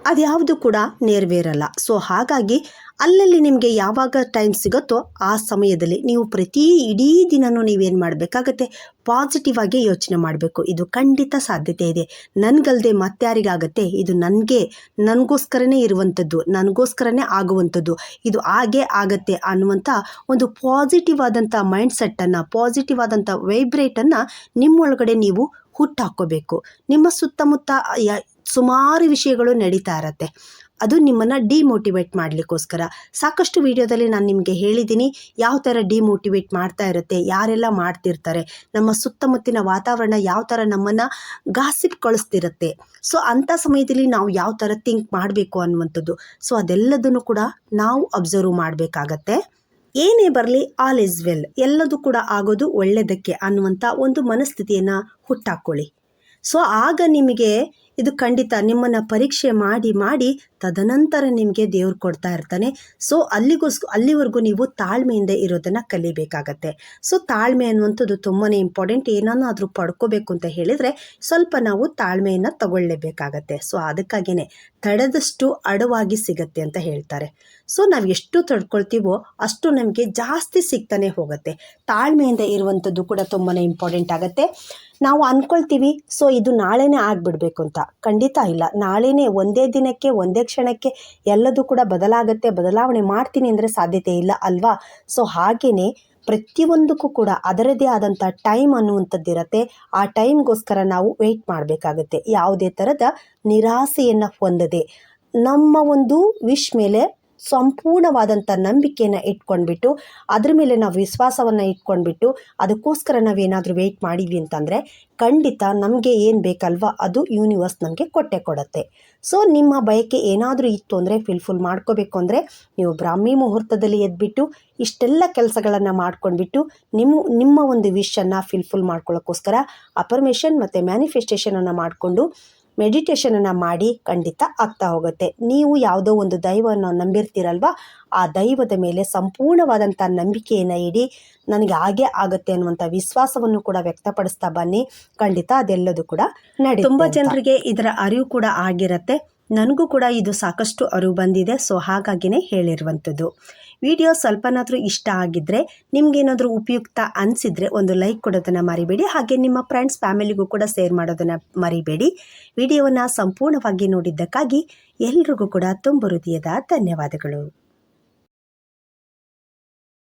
ಅದ್ಯಾವುದು ಕೂಡ ನೆರವೇರಲ್ಲ. ಸೊ ಹಾಗಾಗಿ ಅಲ್ಲಲ್ಲಿ ನಿಮಗೆ ಯಾವಾಗ ಟೈಮ್ ಸಿಗುತ್ತೋ ಆ ಸಮಯದಲ್ಲಿ ನೀವು ಪ್ರತಿ ಇಡೀ ದಿನವೂ ನೀವೇನು ಮಾಡಬೇಕಾಗತ್ತೆ? ಪಾಸಿಟಿವ್ ಆಗಿ ಯೋಚನೆ ಮಾಡಬೇಕು. ಇದು ಖಂಡಿತ ಸಾಧ್ಯತೆ ಇದೆ. ನನಗಲ್ಲದೆ ಮತ್ತಾರಿಗಾಗತ್ತೆ. ಇದು ನನಗೆ, ನನಗೋಸ್ಕರನೇ ಇರುವಂಥದ್ದು, ನನಗೋಸ್ಕರನೇ ಆಗುವಂಥದ್ದು. ಇದು ಹಾಗೆ ಆಗತ್ತೆ ಅನ್ನುವಂಥ ಒಂದು ಪಾಸಿಟಿವ್ ಆದಂಥ ಮೈಂಡ್ ಸೆಟ್ಟನ್ನು ಪಾಸಿಟಿವ್ ಆದಂಥ ವೈಬ್ರೇಟನ್ನು ನಿಮ್ಮೊಳಗಡೆ ನೀವು ಹುಟ್ಟಾಕೋಬೇಕು ನಿಮ್ಮ ಸುತ್ತಮುತ್ತ ಸುಮಾರು ವಿಷಯಗಳು ನಡೀತಾ ಇರತ್ತೆ. ಅದು ನಿಮ್ಮನ್ನು ಡಿಮೋಟಿವೇಟ್ ಮಾಡಲಿಕ್ಕೋಸ್ಕರ. ಸಾಕಷ್ಟು ವಿಡಿಯೋದಲ್ಲಿ ನಾನು ನಿಮಗೆ ಹೇಳಿದ್ದೀನಿ ಯಾವ ಥರ ಡಿಮೋಟಿವೇಟ್ ಮಾಡ್ತಾ ಇರುತ್ತೆ, ಯಾರೆಲ್ಲ ಮಾಡ್ತಿರ್ತಾರೆ, ನಮ್ಮ ಸುತ್ತಮುತ್ತಿನ ವಾತಾವರಣ ಯಾವ ಥರ ನಮ್ಮನ್ನು ಗಾಸಿಪ್ ಕಳಿಸ್ತಿರುತ್ತೆ. ಸೊ ಅಂಥ ಸಮಯದಲ್ಲಿ ನಾವು ಯಾವ ಥರ ಥಿಂಕ್ ಮಾಡಬೇಕು ಅನ್ನುವಂಥದ್ದು. ಸೊ ಅದೆಲ್ಲದನ್ನು ಕೂಡ ನಾವು ಅಬ್ಸರ್ವ್ ಮಾಡಬೇಕಾಗತ್ತೆ. ಏನೇ ಬರಲಿ ಆಲ್ ಇಸ್ ವೆಲ್ ಎಲ್ಲದೂ ಕೂಡ ಆಗೋದು ಒಳ್ಳೆಯದಕ್ಕೆ ಅನ್ನುವಂಥ ಒಂದು ಮನಸ್ಥಿತಿಯನ್ನು ಹುಟ್ಟಾಕ್ಕೊಳ್ಳಿ ಸೊ ಆಗ ನಿಮಗೆ ಇದು ಖಂಡಿತ ನಿಮ್ಮನ್ನು ಪರೀಕ್ಷೆ ಮಾಡಿ ಮಾಡಿ ತದನಂತರ ನಿಮಗೆ ದೇವ್ರು ಕೊಡ್ತಾ ಇರ್ತಾನೆ. ಸೊ ಅಲ್ಲಿಗೋಸ್ ಅಲ್ಲಿವರೆಗೂ ನೀವು ತಾಳ್ಮೆಯಿಂದ ಇರೋದನ್ನು ಕಲಿಬೇಕಾಗತ್ತೆ. ಸೊ ತಾಳ್ಮೆ ಅನ್ನುವಂಥದ್ದು ತುಂಬಾ ಇಂಪಾರ್ಟೆಂಟ್ ಏನನ್ನಾದರೂ ಪಡ್ಕೋಬೇಕು ಅಂತ ಹೇಳಿದರೆ ಸ್ವಲ್ಪ ನಾವು ತಾಳ್ಮೆಯನ್ನು ತಗೊಳ್ಳೇಬೇಕಾಗತ್ತೆ. ಸೊ ಅದಕ್ಕಾಗಿಯೇ ತಡೆದಷ್ಟು ಅಡವಾಗಿ ಸಿಗತ್ತೆ ಅಂತ ಹೇಳ್ತಾರೆ. ಸೊ ನಾವು ಎಷ್ಟು ತಡ್ಕೊಳ್ತೀವೋ ಅಷ್ಟು ನಮಗೆ ಜಾಸ್ತಿ ಸಿಗ್ತಾನೆ ಹೋಗುತ್ತೆ. ತಾಳ್ಮೆಯಿಂದ ಇರುವಂಥದ್ದು ಕೂಡ ತುಂಬಾ ಇಂಪಾರ್ಟೆಂಟ್ ಆಗುತ್ತೆ. ನಾವು ಅಂದ್ಕೊಳ್ತೀವಿ ಸೊ ಇದು ನಾಳೆನೇ ಆಗಿಬಿಡ್ಬೇಕು ಅಂತ. ಖಂಡಿತ ಇಲ್ಲ. ನಾಳೆನೇ ಒಂದೇ ದಿನಕ್ಕೆ, ಒಂದೇ ಕ್ಷಣಕ್ಕೆ ಎಲ್ಲದೂ ಕೂಡ ಬದಲಾಗುತ್ತೆ, ಬದಲಾವಣೆ ಮಾಡ್ತೀನಿ ಅಂದರೆ ಸಾಧ್ಯತೆ ಇಲ್ಲ ಅಲ್ವಾ? ಸೊ ಹಾಗೆಯೇ ಪ್ರತಿಯೊಂದಕ್ಕೂ ಕೂಡ ಅದರದೇ ಆದಂಥ ಟೈಮ್ ಅನ್ನುವಂಥದ್ದಿರತ್ತೆ. ಆ ಟೈಮ್ಗೋಸ್ಕರ ನಾವು ವೆಯ್ಟ್ ಮಾಡಬೇಕಾಗತ್ತೆ. ಯಾವುದೇ ಥರದ ನಿರಾಸೆಯನ್ನು ಹೊಂದದೆ. ನಮ್ಮ ಒಂದು ವಿಶ್ ಮೇಲೆ ಸಂಪೂರ್ಣವಾದಂಥ ನಂಬಿಕೆಯನ್ನು ಇಟ್ಕೊಂಡ್ಬಿಟ್ಟು, ಅದ್ರ ಮೇಲೆ ನಾವು ವಿಶ್ವಾಸವನ್ನು ಇಟ್ಕೊಂಡ್ಬಿಟ್ಟು, ಅದಕ್ಕೋಸ್ಕರ ನಾವೇನಾದರೂ ವೆಯ್ಟ್ ಮಾಡಿದ್ವಿ ಅಂತಂದರೆ, ಖಂಡಿತ ನಮಗೆ ಏನು ಬೇಕಲ್ವ ಅದು ಯೂನಿವರ್ಸ್ ನಮಗೆ ಕೊಟ್ಟೆ ಕೊಡುತ್ತೆ. ಸೊ ನಿಮ್ಮ ಬಯಕೆ ಏನಾದರೂ ಇತ್ತು ಅಂದರೆ ಫಿಲ್ಫುಲ್ ಮಾಡ್ಕೋಬೇಕು ಅಂದರೆ, ನೀವು ಬ್ರಾಹ್ಮಿ ಮುಹೂರ್ತದಲ್ಲಿ ಎದ್ಬಿಟ್ಟು, ಇಷ್ಟೆಲ್ಲ ಕೆಲಸಗಳನ್ನು ಮಾಡ್ಕೊಂಡ್ಬಿಟ್ಟು, ನಿಮ್ಮ ನಿಮ್ಮ ಒಂದು ವಿಶನ್ನು ಫಿಲ್ಫುಲ್ ಮಾಡ್ಕೊಳ್ಳೋಕ್ಕೋಸ್ಕರ ಅಪರ್ಮೇಷನ್ ಮತ್ತು ಮ್ಯಾನಿಫೆಸ್ಟೇಷನನ್ನು ಮಾಡಿಕೊಂಡು ಮೆಡಿಟೇಷನನ್ನು ಮಾಡಿ ಖಂಡಿತ ಆಗ್ತಾ ಹೋಗುತ್ತೆ. ನೀವು ಯಾವುದೋ ಒಂದು ದೈವವನ್ನು ನಂಬಿರ್ತೀರಲ್ವ ಆ ದೈವದ ಮೇಲೆ ಸಂಪೂರ್ಣವಾದಂಥ ನಂಬಿಕೆಯನ್ನು ಇಡಿ ನನಗೆ ಹಾಗೆ ಆಗುತ್ತೆ ಅನ್ನುವಂಥ ವಿಶ್ವಾಸವನ್ನು ಕೂಡ ವ್ಯಕ್ತಪಡಿಸ್ತಾ ಬನ್ನಿ. ಖಂಡಿತ ಅದೆಲ್ಲದೂ ಕೂಡ ನಡಿ ತುಂಬ ಜನರಿಗೆ ಇದರ ಅರಿವು ಕೂಡ ಆಗಿರುತ್ತೆ. ನನಗೂ ಕೂಡ ಇದು ಸಾಕಷ್ಟು ಅರಿವು ಬಂದಿದೆ. ಸೊ ಹಾಗಾಗಿನೇ ಹೇಳಿರುವಂಥದ್ದು. ವಿಡಿಯೋ ಸ್ವಲ್ಪನಾದರೂ ಇಷ್ಟ ಆಗಿದ್ದರೆ ನಿಮಗೇನಾದರೂ ಉಪಯುಕ್ತ ಅನಿಸಿದರೆ ಒಂದು ಲೈಕ್ ಕೊಡೋದನ್ನು ಮರಿಬೇಡಿ. ಹಾಗೆ ನಿಮ್ಮ ಫ್ರೆಂಡ್ಸ್, ಫ್ಯಾಮಿಲಿಗೂ ಕೂಡ ಶೇರ್ ಮಾಡೋದನ್ನು ಮರಿಬೇಡಿ. ವಿಡಿಯೋವನ್ನು ಸಂಪೂರ್ಣವಾಗಿ ನೋಡಿದ್ದಕ್ಕಾಗಿ ಎಲ್ರಿಗೂ ಕೂಡ ತುಂಬ ಹೃದಯದ ಧನ್ಯವಾದಗಳು.